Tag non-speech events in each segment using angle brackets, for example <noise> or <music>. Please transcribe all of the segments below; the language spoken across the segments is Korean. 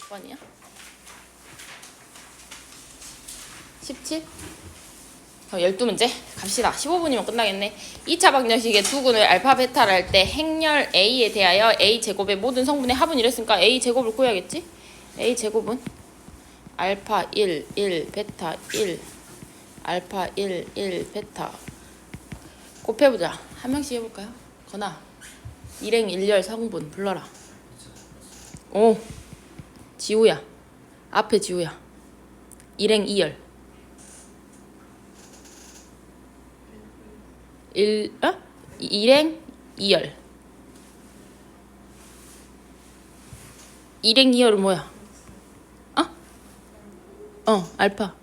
몇 번이야? 17? 어, 12문제 갑시다. 15분이면 끝나겠네. 2차 방정식의 두근을 알파 베타를 할 때 행렬 A에 대하여 A 제곱의 모든 성분의 합은 이랬으니까 A 제곱을 구해야겠지? A 제곱은 알파 1, 1, 베타 1, 알파 1, 1, 베타 곱해보자. 한 명씩 해볼까요? 건아, 일행 일열 성분 불러라. 오, 지우야. 앞에 지우야. 일행 이열. 일, 어? 이- 일행 이열. 일행 이열은 뭐야? 어? 어, 알파.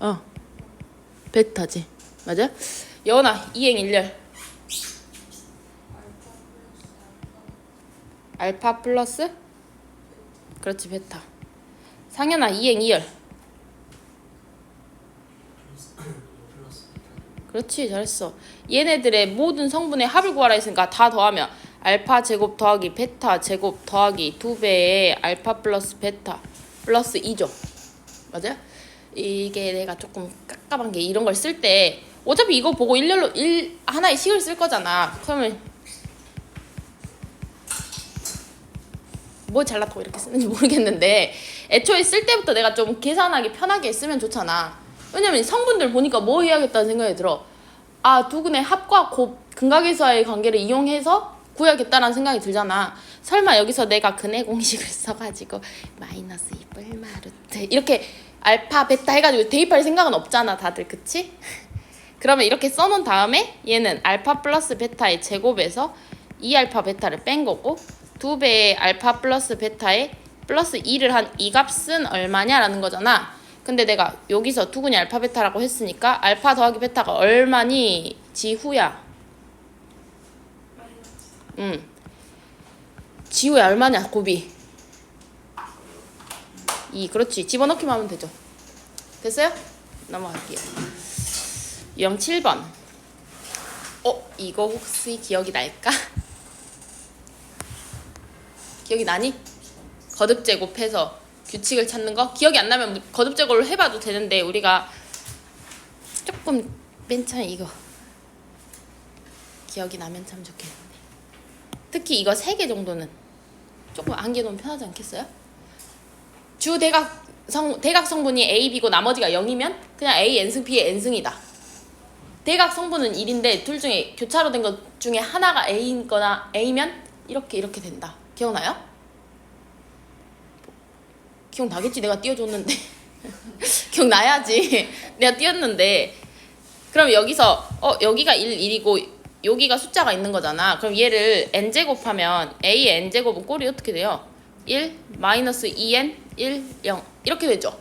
어, 베타지. 맞아? 여원아, 이행 일열. 알파 플러스? 그렇지, 베타. 상현아, 이행 이열. 그렇지 잘했어 얘네들의 모든 성분의 합을 구하라 했으니까 다 더하면 알파 제곱 더하기 베타 제곱 더하기 두 배의 알파 플러스 베타 플러스 2죠 맞아요? 이게 내가 조금 깝깝한 게 이런 걸 쓸 때 어차피 이거 보고 일렬로 일 하나의 식을 쓸 거잖아 그러면 뭐 잘났다고 이렇게 쓰는지 <laughs> 모르겠는데 애초에 쓸 때부터 내가 좀 계산하기 편하게 쓰면 좋잖아 왜냐면 성분들 보니까 뭐 해야겠다는 생각이 들어. 아, 두 근의 합과 곱, 근각에서의 관계를 이용해서 구해야겠다라는 생각이 들잖아. 설마 여기서 내가 근의 공식을 <laughs> 써가지고 마이너스 2뿔 마루트 이렇게 알파, 베타 해가지고 대입할 생각은 없잖아, 다들. 그치? <laughs> 그러면 이렇게 써놓은 다음에 얘는 알파 플러스 베타의 제곱에서 2알파 베타를 뺀 거고 두 배의 알파 플러스 베타에 플러스 2를 한 이 값은 얼마냐라는 거잖아. 근데 내가 여기서 두근이 알파 베타라고 했으니까 알파 더하기 베타가 얼마니 지후야. 응. 지후야 얼마냐 곱이. 2 그렇지 집어넣기만 하면 되죠. 됐어요? 넘어갈게요. 유형 7번. 어 이거 혹시 기억이 날까? 기억이 나니? 거듭 제곱해서 규칙을 찾는 거 기억이 안 나면 거듭 제곱을 해봐도 되는데 우리가 조금 맨 처음에 이거 기억이 나면 참 좋겠는데 특히 이거 세 개 정도는 조금 안겨놓으면 편하지 않겠어요? 주 대각 성 대각 성분이 A, B고 나머지가 0이면 그냥 A n승 B의 n승이다. 대각 성분은 1인데 둘 중에 교차로 된 것 중에 하나가 A거나 A면 이렇게 이렇게 된다. 기억나요? 기억나겠지. 내가 띄워줬는데. <laughs> 기억나야지. <laughs> 내가 띄웠는데. 그럼 여기서 어 여기가 1, 1이고 여기가 숫자가 있는 거잖아. 그럼 얘를 n제곱하면 a의 n제곱은 꼴이 어떻게 돼요? 1 마이너스 2n 1 0 이렇게 되죠.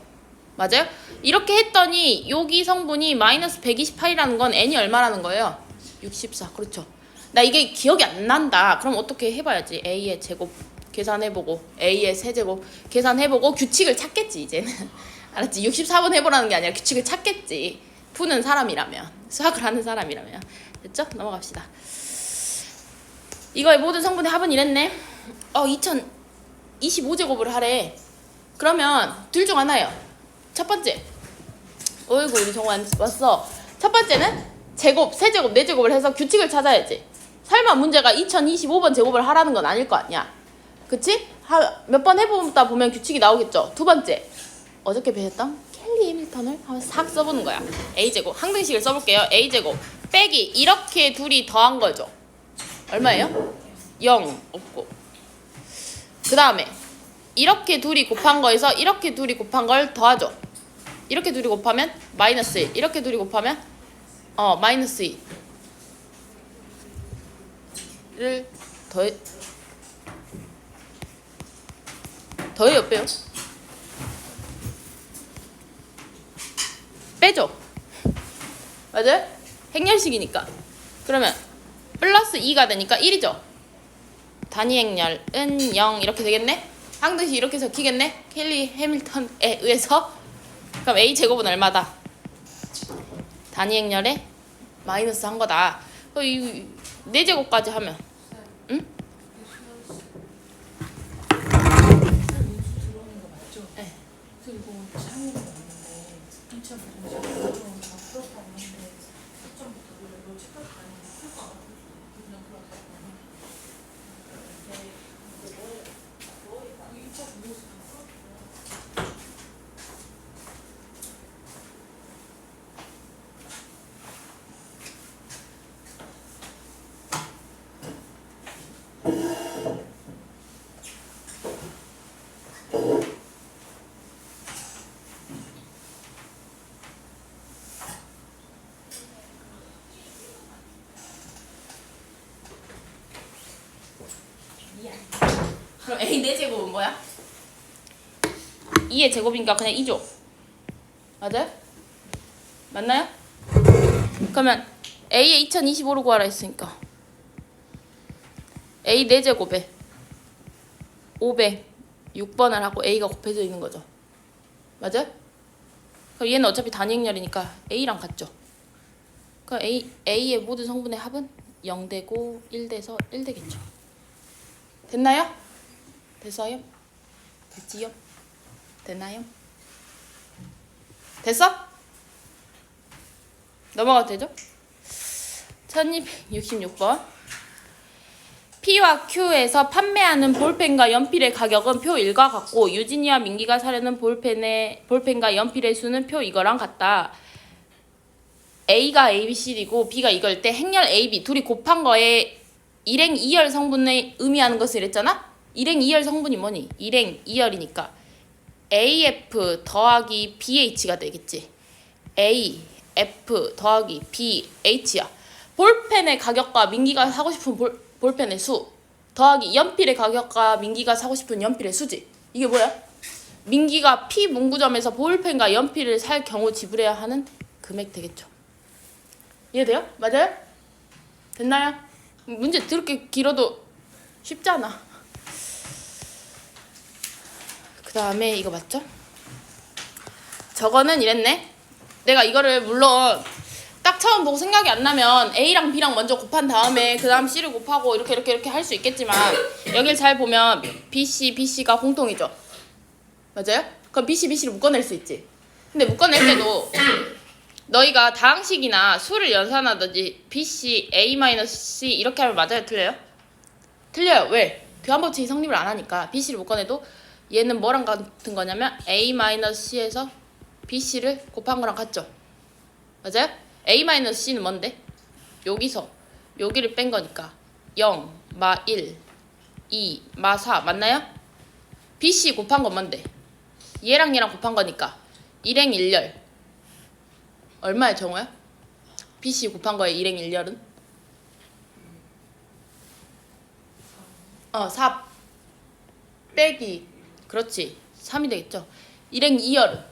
맞아요? 이렇게 했더니 여기 성분이 마이너스 128이라는 건 n이 얼마라는 거예요? 64 그렇죠 나 이게 기억이 안 난다. 그럼 어떻게 해봐야지. A의 제곱 계산해보고 a의 세제곱 계산해보고 규칙을 찾겠지 이제는. <laughs> 알았지? 64번 해보라는 게 아니라 규칙을 찾겠지. 푸는 사람이라면 수학을 하는 사람이라면. 됐죠? 넘어갑시다. 이거의 모든 성분의 합은 이랬네? 어 2025제곱을 하래. 그러면 둘 중 하나예요. 첫 번째. 어이구 우리 정원 왔어. 첫 번째는 제곱, 세제곱, 네제곱을 해서 규칙을 찾아야지 설마 문제가 2025번 제곱을 하라는 건 아닐 거 아니야 그치? 몇 번 해보다 보면 규칙이 나오겠죠. 두 번째, 어저께 배웠던 켈리 해밀턴을 한번 싹 써보는 거야. a제곱, 항등식을 써볼게요. a제곱 빼기 이렇게 둘이 더한 거죠. 얼마예요? 0 없고. 그 다음에 이렇게 둘이 곱한 거에서 이렇게 둘이 곱한 걸 더하죠. 이렇게 둘이 곱하면 마이너스 1, 이렇게 둘이 곱하면 어 마이너스 2 를 더해 더해요 빼요? 빼죠. 맞아요? 행렬식이니까. 그러면 플러스 2가 되니까 1이죠. 단위 행렬은 0 이렇게 되겠네? 항등식 이렇게 적히겠네? 켈리 해밀턴에 의해서? 그럼 a 제곱은 얼마다? 단위 행렬에 마이너스 한 거다 어, 이, 네 제곱까지 하면. 응? 네. 그럼 A 4제곱은 뭐야? 2의 제곱이니까 그냥 2죠. 맞아요? 맞나요? 그러면 A의 2025로 구하라 했으니까 A 4제곱에 500 6번을 하고 A가 곱해져 있는 거죠. 맞아요? 그럼 얘는 어차피 단위행렬이니까 A랑 같죠. 그럼 A, A의 모든 성분의 합은 0 되고 1 돼서 1 되겠죠. 됐나요? 됐어요? 됐지요? 됐나요? 됐어? 넘어가도 되죠? 1266번 P와 Q에서 판매하는 볼펜과 연필의 가격은 표 1과 같고 유진이와 민기가 사려는 볼펜의 볼펜과 연필의 수는 표 이거랑 같다. A가 A, B, C이고 B가 이걸 때 행렬 A, B 둘이 곱한 거에 일행 2열 성분을 의미하는 것을 이랬잖아? 일행 2열 성분이 뭐니? 일행 2열이니까 AF 더하기 BH가 되겠지. AF 더하기 BH야. 볼펜의 가격과 민기가 사고 싶은 볼, 볼펜의 수 더하기 연필의 가격과 민기가 사고 싶은 연필의 수지. 이게 뭐야? 민기가 P 문구점에서 볼펜과 연필을 살 경우 지불해야 하는 금액 되겠죠. 이해돼요? 맞아요? 됐나요? 문제 그렇게 길어도 쉽잖아. 그 다음에 이거 맞죠? 저거는 이랬네. 내가 이거를 물론 딱 처음 보고 생각이 안 나면 A랑 B랑 먼저 곱한 다음에 그 다음 C를 곱하고 이렇게 이렇게 이렇게 할 수 있겠지만 여길 잘 보면 BC, BC가 공통이죠. 맞아요? 그럼 BC, BC를 묶어낼 수 있지. 근데 묶어낼 때도 너희가 다항식이나 수를 연산하든지 BC, A-C 이렇게 하면 맞아요? 틀려요? 틀려요. 왜? 교환법칙이 성립을 안 하니까 BC를 묶어내도 얘는 뭐랑 같은 거냐면 A-C에서 BC를 곱한 거랑 같죠? 맞아요? A-C는 뭔데? 여기서 여기를 뺀 거니까 0, 마 1, 2, 마 4 맞나요? BC 곱한 건 뭔데? 얘랑 얘랑 곱한 거니까 일행 1열 얼마의 정호야? BC 곱한 거에 일행 1열은? 어, 4 빼기 그렇지 3이 되겠죠 일행 2열은?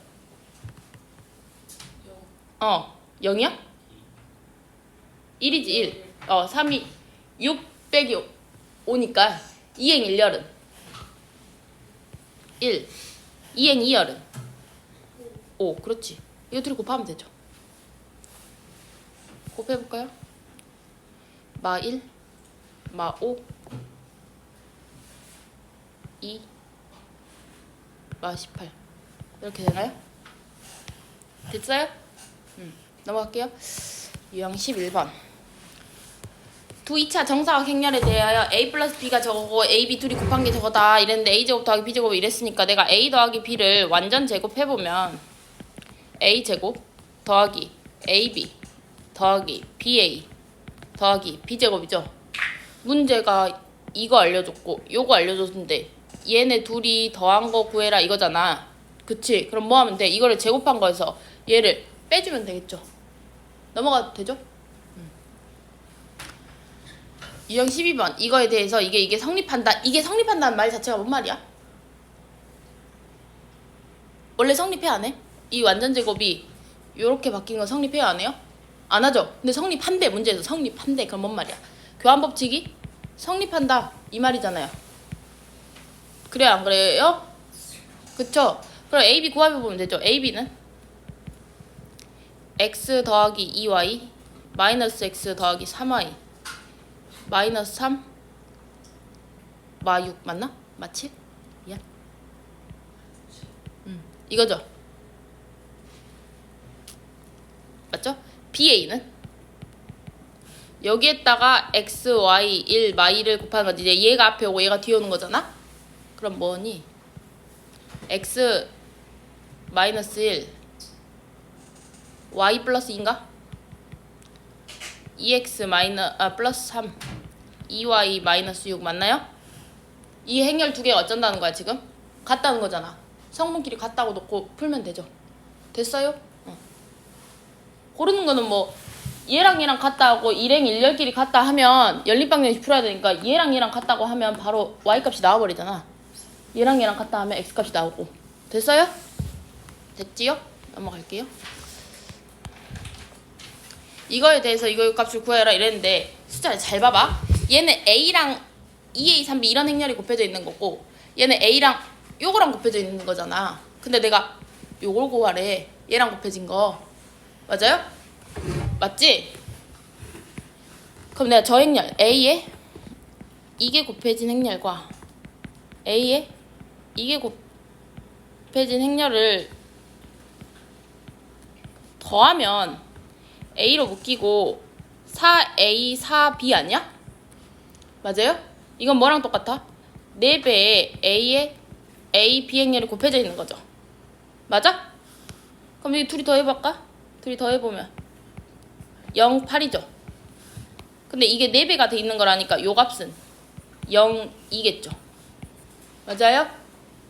어 0이야? 1이지 1 어, 3이 6 빼기 5니까 2행 1열은? 1 2행 2열은? 5 그렇지 이거 둘이 곱하면 되죠 곱해볼까요? 마 1, 마 5, 2, 마 18. 이렇게 되나요? 됐어요? 음, 넘어갈게요. 유형 11번. 두 2차 정사각 행렬에 대하여 A 플러스 B가 저거고 A, B 둘이 곱한 게 저거다 이랬는데 A제곱 더하기 B제곱 이랬으니까 내가 A 더하기 B를 완전 제곱해보면 A제곱 더하기 AB 더하기 BA 더하기 B제곱이죠. 문제가 이거 알려줬고 요거 알려줬는데 얘네 둘이 더한 거 구해라 이거잖아. 그치? 그럼 뭐 하면 돼? 이거를 제곱한 거에서 얘를 빼주면 되겠죠. 넘어가도 되죠? 음. 유형 12번 이거에 대해서 이게 이게 성립한다 이게 성립한다는 말 자체가 뭔 말이야? 원래 성립해 안 해? 이 완전 제곱이 요렇게 바뀐 거 성립해야 안 해요? 안 하죠. 근데 성립한대 문제에서 성립한대 그럼 뭔 말이야? 교환 법칙이 성립한다 이 말이잖아요. 그래 안 그래요? 그쵸? 그럼 A, B 구합해 보면 되죠. A, B는 x 더하기 2y 마이너스 x 더하기 3y 마이너스 3 마6 맞나? 마 7? 미안. 음, 이거죠. 맞죠? BA는 여기에다가 x, y, 1, 마이를 곱하는 거지. 이제 얘가 앞에 오고 얘가 뒤에 오는 거잖아? 그럼 뭐니? x 마이너스 1 y 플러스 2인가? 2x 마이너 아 플러스 3 2y 마이너스 6 맞나요? 이 행렬 두 개가 어쩐다는 거야 지금? 같다는 거잖아. 성분끼리 같다고 놓고 풀면 되죠. 됐어요? 어. 고르는 거는 뭐 얘랑 얘랑 같다고 일행 일렬끼리 같다 하면 연립방정식 풀어야 되니까 얘랑 얘랑 같다고 하면 바로 y 값이 나와버리잖아. 얘랑 얘랑 같다 하면 x 값이 나오고 됐어요? 됐지요? 넘어갈게요. 이거에 대해서 이거 값을 구해라 이랬는데 숫자를 잘 봐봐. 얘는 a랑 2a, 3b 이런 행렬이 곱해져 있는 거고 얘는 a랑 요거랑 곱해져 있는 거잖아. 근데 내가 요걸 구하래. 얘랑 곱해진 거. 맞아요? 맞지? 그럼 내가 저 행렬 a에 이게 곱해진 행렬과 a에 이게 곱해진 행렬을 더하면 a로 묶이고 4a 4b 아니야? 맞아요? 이건 뭐랑 똑같아? 4배에 a에 a, b 행렬이 곱해져 있는 거죠. 맞아? 그럼 이 둘이 더해볼까? 둘이 더해보면 0, 8이죠. 근데 이게 4배가 돼 있는 거라니까 요 값은 0, 2겠죠. 맞아요?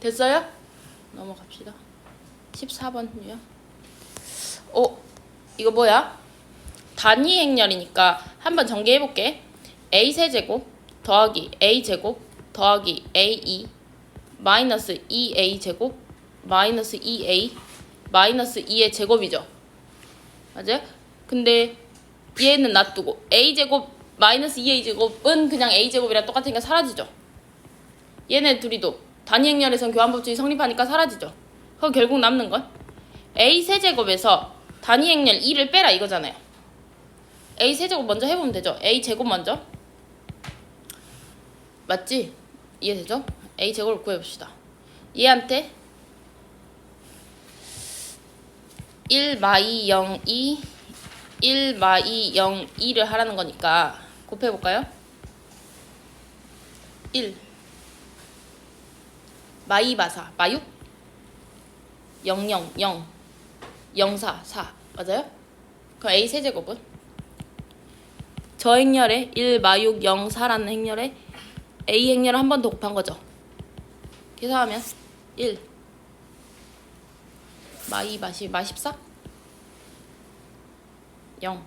됐어요? 넘어갑시다. 14번요. 어, 이거 뭐야? 단위 행렬이니까 한번 전개해 볼게. a 세제곱 더하기 a 제곱 더하기 a2 마이너스 2a 제곱 마이너스 2a 마이너스 2의 제곱이죠. 맞아요? 근데 얘는 놔두고 a 제곱 마이너스 2a 제곱은 그냥 a 제곱이랑 똑같으니까 사라지죠. 얘네 둘이도 단위 행렬에선 교환법칙이 성립하니까 사라지죠. 그럼 결국 남는 건 a 세제곱에서 단위 행렬 2를 빼라 이거잖아요. a 세제곱 먼저 해보면 되죠. a 제곱 먼저. 맞지? 이해되죠? a 제곱을 구해봅시다. 얘한테 1 마이 0 2 1 마이 0 2를 하라는 거니까 곱해볼까요? 1 마이 바사 마유 0 0 0 0 4 4 맞아요? 그럼 a 세제곱은 저 행렬에 1 마육 0 4라는 행렬에 a 행렬을 한 번 더 곱한 거죠. 계산하면 1 마이 마시 마십사 0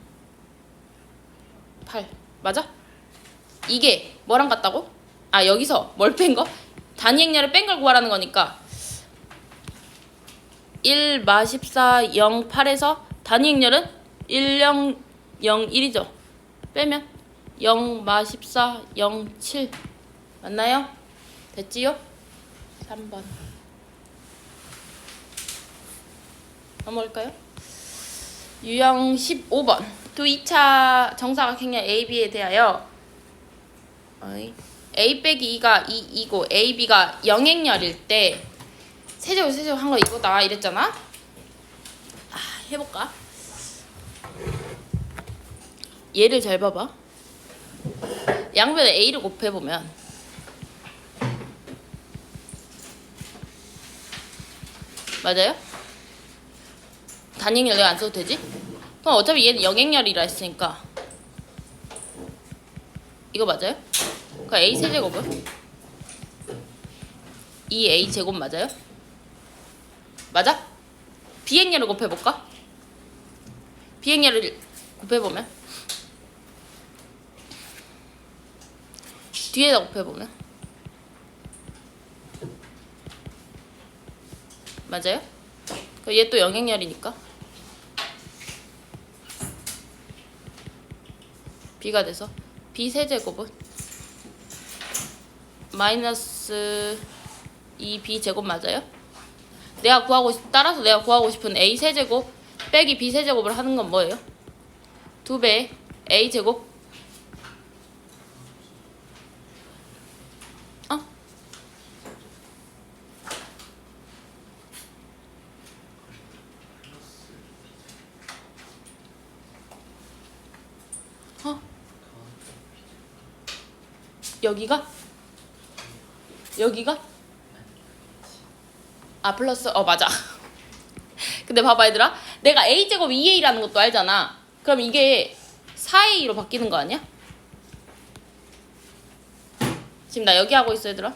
8 맞아? 이게 뭐랑 같다고? 아 여기서 뭘 뺀 거? 단위 행렬을 뺀 걸 구하라는 거니까 1 마십사 0 8에서 단위 행렬은 1 0 0 1이죠. 빼면 0 마십사 0 7 맞나요? 됐지요? 3번 넘어갈까요? 유형 15번 두 2차 정사각형의 AB에 대하여 어이, A 빼기 2가 2, 2고 AB가 영행렬일 때 세제곱 세제곱 한 거 이거다 이랬잖아 아 해볼까? 얘를 잘 봐봐 양변에 A를 곱해보면 맞아요? 단행열 내가 안 써도 되지? 그럼 어차피 얘는 영행열이라 했으니까 이거 맞아요? 그 A 세제곱은? 2A 제곱 맞아요? 맞아? 비행열을 곱해볼까? 비행열을 곱해보면 뒤에다 곱해보면 맞아요? 얘 또 영행열이니까 b가 돼서 b 세제곱은 마이너스 2b 제곱 맞아요? 내가 구하고 싶, 따라서 내가 구하고 싶은 a 세제곱 빼기 b 세제곱을 하는 건 뭐예요? 두배 a 제곱 어? 어? 여기가 여기가 아 플러스 어 맞아 <laughs> 근데 봐봐 얘들아 내가 a제곱 2a라는 것도 알잖아 그럼 이게 4a로 바뀌는 거 아니야? 지금 나 여기 하고 있어 얘들아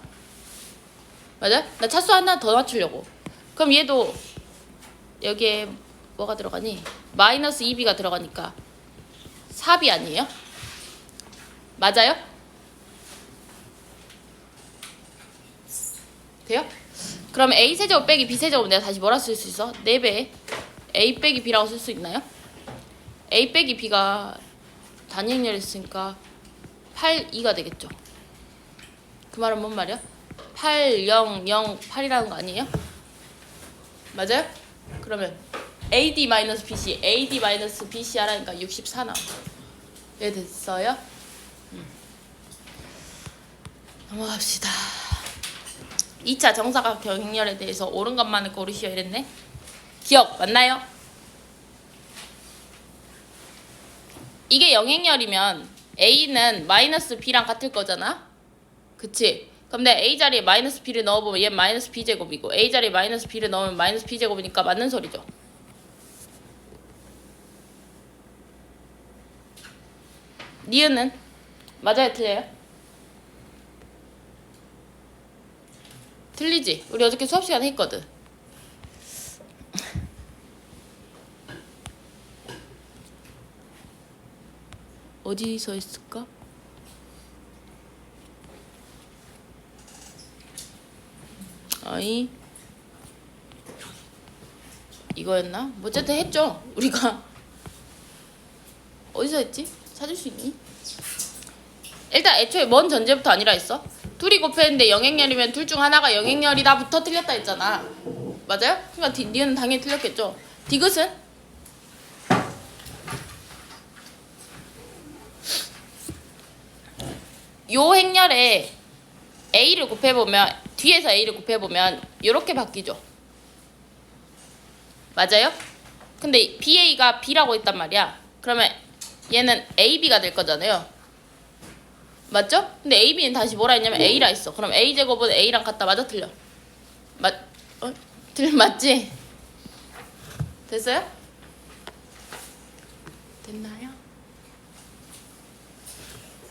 맞아? 나 차수 하나 더 맞추려고 그럼 얘도 여기에 뭐가 들어가니? 마이너스 2b가 들어가니까 4b 아니에요? 맞아요? 돼요? 그럼 a 세제곱 빼기 b 세제곱 내가 다시 뭐라 쓸 수 있어? 4배 a 빼기 b라고 쓸 수 있나요? a 빼기 b가 단위행렬했으니까 8, 2가 되겠죠. 그 말은 뭔 말이야? 8, 0, 0, 8이라는 거 아니에요? 맞아요? 그러면 AD-BC, AD-BC 하라니까 64 나와. 예, 됐어요? 음. 넘어갑시다. 2차 정사각형 행렬에 대해서 옳은 것만을 고르시오 이랬네. 기억 맞나요? 이게 영행렬이면 A는 마이너스 B랑 같을 거잖아. 그치? 내 A 자리에 마이너스 B를 넣어보면 얘 마이너스 B 제곱이고 A 자리에 마이너스 B를 넣으면 마이너스 B 제곱이니까 맞는 소리죠. 니은은 맞아요 틀려요? 틀리지? 우리 어저께 수업 시간에 했거든. 어디서 했을까? 아이 이거였나? 뭐 어쨌든 했죠. 우리가 어디서 했지? 찾을 수 있니? 일단 애초에 뭔 전제부터 아니라 했어? 둘이 곱했는데 영행렬이면 둘 중 하나가 영행렬이다부터 틀렸다 했잖아. 맞아요? 그러니까 디, 니은 당연히 틀렸겠죠. 디귿은? 요 행렬에 A를 곱해보면 뒤에서 A를 곱해보면 이렇게 바뀌죠. 맞아요? 근데 BA가 B라고 했단 말이야. 그러면 얘는 AB가 될 거잖아요. 맞죠? 근데 AB는 다시 뭐라 했냐면 A라 했어. 그럼 A 제곱은 A랑 같다. 맞아 틀려? 맞 어? 틀 맞지? 됐어요? 됐나요?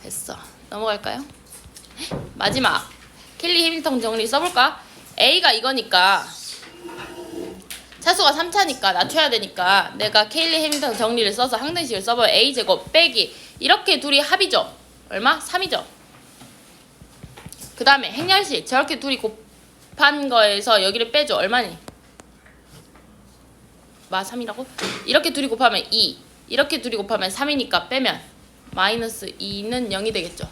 됐어. 넘어갈까요? 마지막 켈리 해밀턴 정리 써볼까? A가 이거니까 차수가 3차니까 낮춰야 되니까 내가 케일리 해밀턴 정리를 써서 항등식을 써봐요. A 제곱 빼기 이렇게 둘이 합이죠. 얼마? 3이죠. 그 다음에 행렬식 저렇게 둘이 곱한 거에서 여기를 빼줘. 얼마니? 마 3이라고? 이렇게 둘이 곱하면 2 이렇게 둘이 곱하면 3이니까 빼면 마이너스 2는 0이 되겠죠.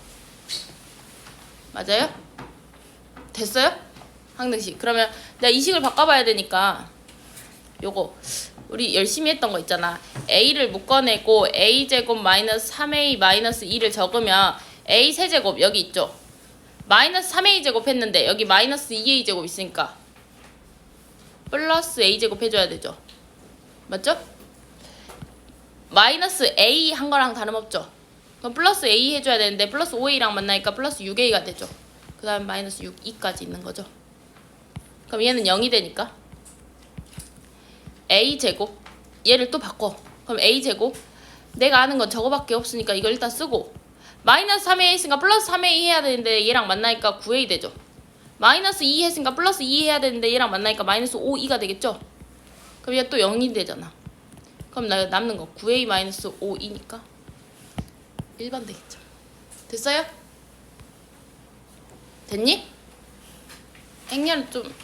맞아요? 됐어요? 항등식. 그러면 내가 이 식을 바꿔봐야 되니까 요거 우리 열심히 했던 거 있잖아. A를 묶어내고 a 제곱 마이너스 3a 마이너스 2를 적으면 a 세제곱 여기 있죠. 마이너스 3a 제곱 했는데 여기 마이너스 2a 제곱 있으니까 플러스 a 제곱 해줘야 되죠. 맞죠? 마이너스 a 한 거랑 다름없죠. 그럼 플러스 a 해줘야 되는데 플러스 5a랑 만나니까 플러스 6a가 되죠. 그 다음 마이너스 6, 2까지 있는 거죠. 그럼 얘는 0이 되니까 a 제곱 얘를 또 바꿔. 그럼 a 제곱 내가 아는 건 저거밖에 없으니까 이걸 일단 쓰고 마이너스 3a 했으니까 플러스 3a 해야 되는데 얘랑 만나니까 9a 되죠. 마이너스 2 했으니까 플러스 2 해야 되는데 얘랑 만나니까 마이너스 5, 2가 되겠죠. 그럼 얘 또 0이 되잖아. 그럼 나 남는 거 9a 마이너스 5, 2니까 1번 되겠죠. 됐어요? 됐니? 행렬은 좀